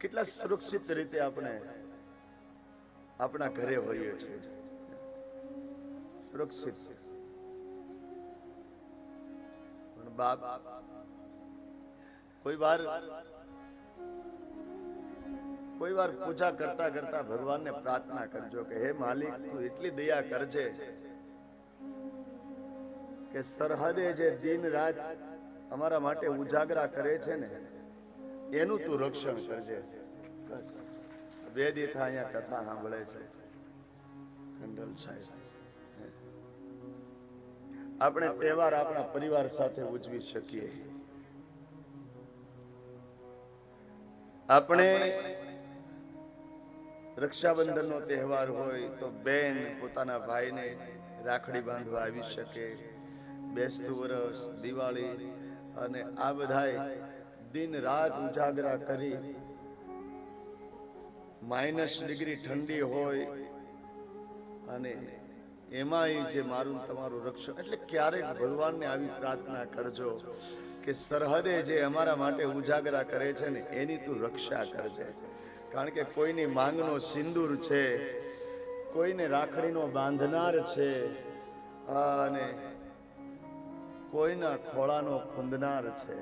કેટલા સુરક્ષિત રીતે આપણે આપણા ઘરે હોઈએ છીએ. સુરક્ષિત. પણ બાપ, કોઈ વાર કોઈ વાર પૂજા કરતા કરતા ભગવાનને પ્રાર્થના કરજો કે, હે માલિક, તું એટલી દયા કરજે કે સરહદે જે દિન રાત અમારા માટે ઉજાગરા કરે છે ને એનું તું રક્ષણ કરજે. બસ. બે અહીંયા કથા સાંભળે છે. કંડલ સાહેબ. આપણે તહેવાર આપણા પરિવાર સાથે ઉજવી શકીએ. આપણે રક્ષાબંધનનો તહેવાર હોય તો બેન પોતાના ભાઈને રાખડી બાંધવા આવી શકે. બેસતું વરસ, દિવાળી અને આ બધાય દિન રાત ઉજાગરા કરી. માઇનસ ડિગ્રી ઠંડી હોય અને એમાંય જે મારું તમારું રક્ષણ, એટલે ક્યારેક ભગવાનને આવી પ્રાર્થના કરજો કે સરહદે જે અમારા માટે ઉજાગરા કરે છે ને, એની તું રક્ષા કરજે. કારણ કે કોઈની માંગનો સિંદૂર છે, કોઈને રાખડીનો બાંધનાર છે, અને કોઈના ખોળાનો ખૂંદનાર છે.